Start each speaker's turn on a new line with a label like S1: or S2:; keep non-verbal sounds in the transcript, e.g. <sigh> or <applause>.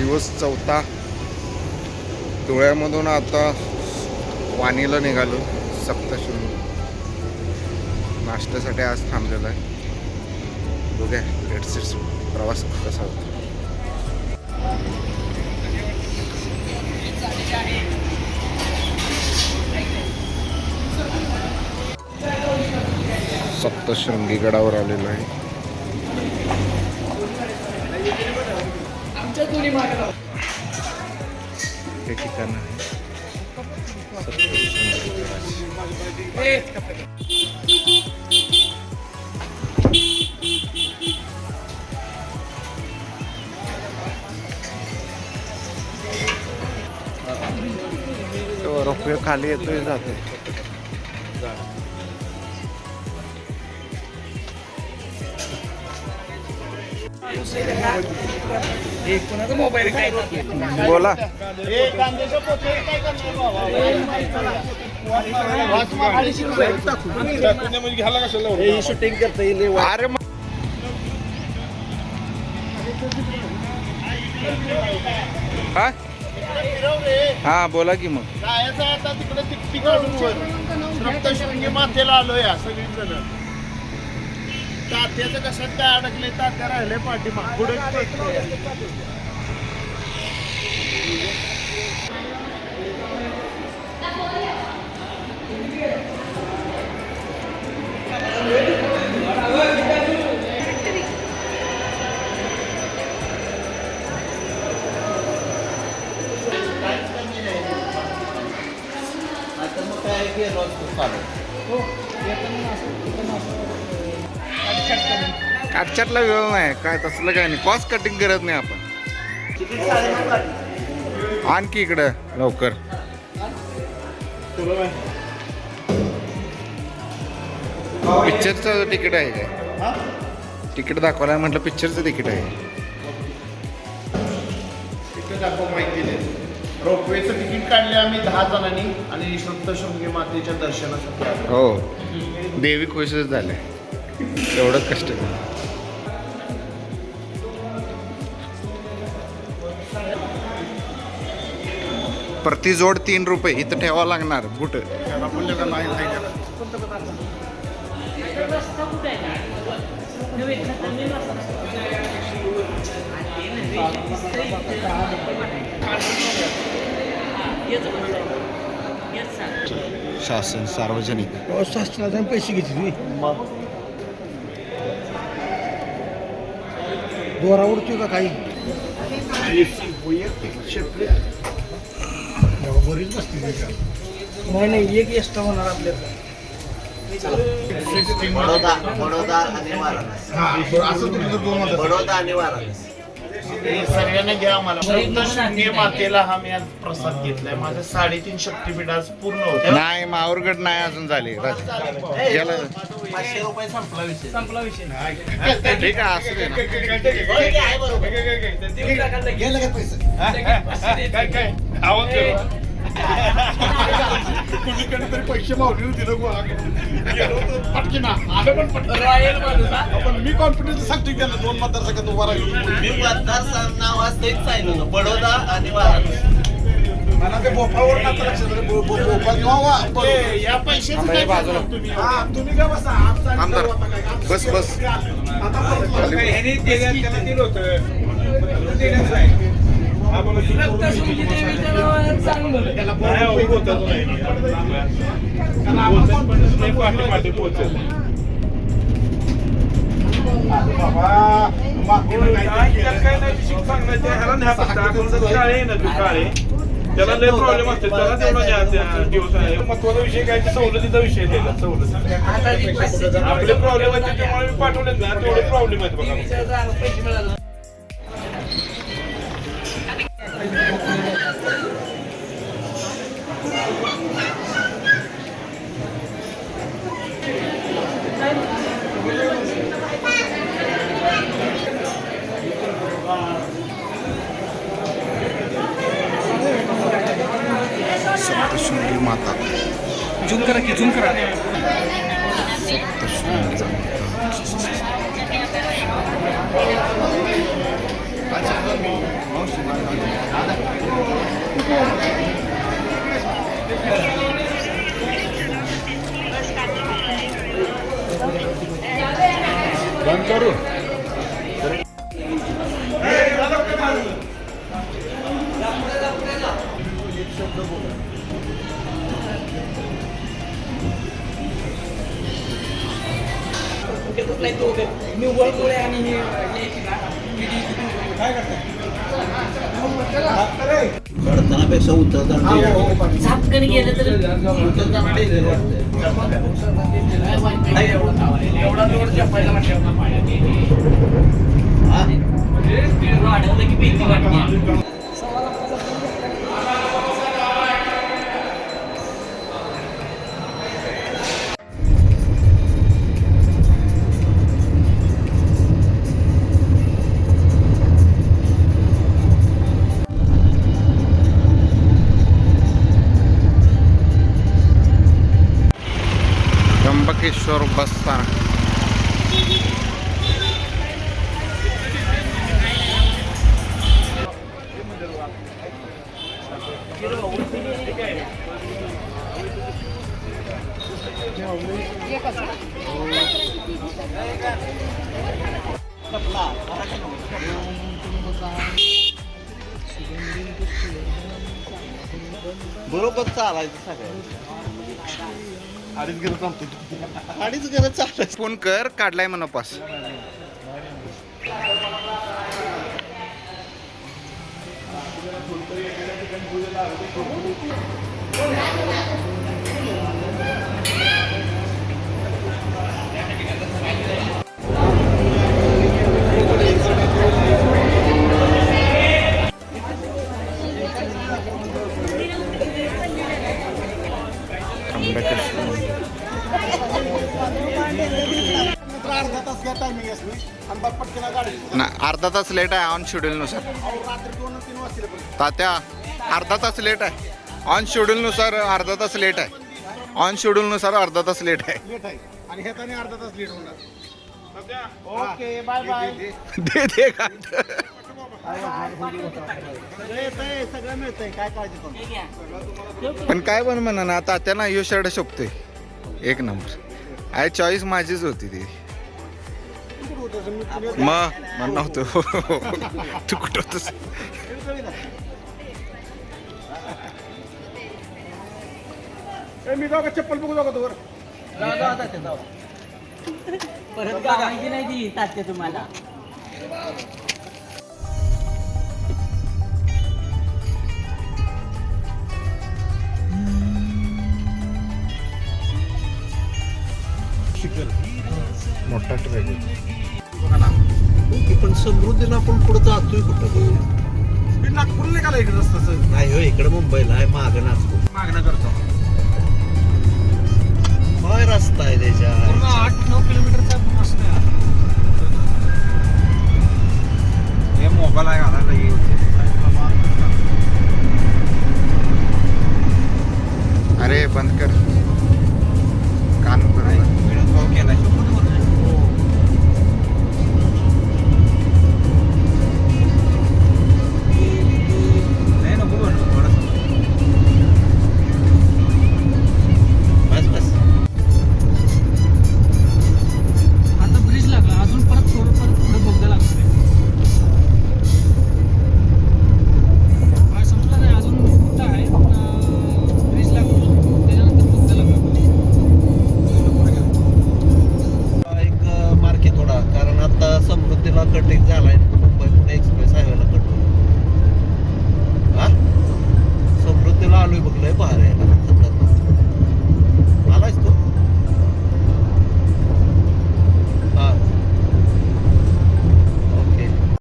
S1: दिवस चौथा. धुळ्यामधून आता वाणीला निघालो सप्तशृंगी. नाश्त्यासाठी आज थांबलेलो आहे. बघूया सीट्स प्रवास कसा होता. सप्तशृंगी गडावर आलेलो आहे. हे ठिकाण आहे सप्तशृंगी गडाचे. तो रोपवे खाली येतोय जातोय बोला. अरे हा? हा बोला की मग.
S2: जायचं आता तिकडे तिकटी काढून माथेला आलोय सगळी जण तात्याचं कशात काय अडकले तात्या राहिले पाठी पुढे आता मग काय गेलो चालू
S1: काटछाटला वेळ नाही काय तसलं काय नाही. कॉस्ट कटिंग करत नाही आपण. आणखी इकडं लवकर. पिक्चरचं तिकीट आहे काय? तिकीट दाखवायला म्हटलं पिक्चरचं तिकीट आहे.
S2: दाखव माहिती रोपवेचं तिकीट काढले आम्ही दहा जणांनी आणि सप्तशृंगी मातेच्या दर्शनासाठी
S1: हो. देवी खुशच झाले. एवढंच कष्ट केलं. प्रति जोड तीन रुपये इथं ठेवावं लागणार बुट. शासन सार्वजनिक
S3: शासनाचा पैसे घेते तुम्ही
S2: मग
S3: दोरा उडतोय का काही? बरीच बसते नाही नाही एक एक्स्ट्रा होणार आपल्याला
S4: बडोदा बडोदा आणि वाराणसी. बडोदा आणि वाराणसी.
S2: हे सगळ्यांना घ्या मला. सप्तशृंगी मातेला हा मी आज प्रसाद घेतलाय. माझं साडेतीन शक्तीपीठ आज पूर्ण होत
S1: नाही माहूरगड नाही अजून झाली. गेलं.
S4: पाचशे रुपये संपला विषय.
S1: ठीक आहे असू दे ना.
S4: आहे बरोबर
S3: गेलं काय पैसे. <laughs> <laughs>
S2: कुणीकडे तरी पैसे मावले होते पटकीना. आलं पण मी कॉन्फिडन्स सांगतो त्याला दोन मतदारसंघात उभा राहील.
S4: मी मतदार नाव आज तेच सांगितलं. बडोदा आणि
S3: मला ते
S2: या पैशाचं काय
S1: बाजूला.
S2: तुम्ही?
S3: बसा?
S1: आमदार. बस, बस.
S2: बरोबर होतं. पण- बाबा, मागं काय
S5: त्याला लय प्रॉब्लेम असते त्याला तेवढा दिवस महत्त्वाचा विषय काय सवलतीचा विषय त्याला सवलत आपले प्रॉब्लेम आहेत त्याच्यामुळे मी पाठवले ना तेवढे प्रॉब्लेम आहेत बघा.
S1: सप्तशृंगी माता।
S3: झूम करा की झूम करा
S1: सप्तशृंगी बंद करू।
S3: निव्वळ गोळे आणि हे यायची ना, काय करताय?
S4: चढतानापेक्षा उतरताना
S6: झापकन गेलं तर
S1: त्र्यंबकेश्वर बस स्थानक
S4: बरोबर चालायचं सगळ्यांनी अडीच घरं चालायचं
S1: फोन कर काढलाय म्हणा पास ना अर्धा तास लेट आहे ऑन शेड्यूलनुसार तात्या अर्धा तास लेट आहे. ऑन शेड्यूलनुसार अर्धा तास लेट आहे. ऑन शेड्यूलनुसार अर्धा तास लेट आहे.
S3: लेट आहे. आणि अर्धा तास लेट होणार. ओके बाय बाय
S1: दे दे का
S3: सगळं मिळतंय. काय
S1: पण काय पण म्हणा ना तात्याना ह्यो शर्ट शोभतोय. एक नंबर. आय चॉईस माझीच होती ती. मग नव्हतं. तू कुठं होतस?
S3: मी जाऊ का चप्पल बघू जाऊ का तोवर
S6: परत गावाची नाही ती तात्या तुम्हाला.
S1: मोठा ट्रेक
S4: पण समृद्धीला आपण पुढे जातोय कुठं
S3: मी नागपूरला निघाला इकडे रस्त्याचं.
S4: नाही हो इकडे मुंबईला आहे मागं नाचतो
S3: मागणं करतो.
S4: लय रस्ता आहे त्याच्या?
S3: आठ नऊ किलोमीटरचा रस्ता आहे. हे मोबाईल आहे घालायला येईल
S1: अरे बंद कर. कान
S7: बरोबर. केला
S4: सुद्धा कटिंग झाला आहे मुंबई पुणे एक्सप्रेस हायवेला कट हा? समृद्धीला आलोय बघलंय बाहेर यायला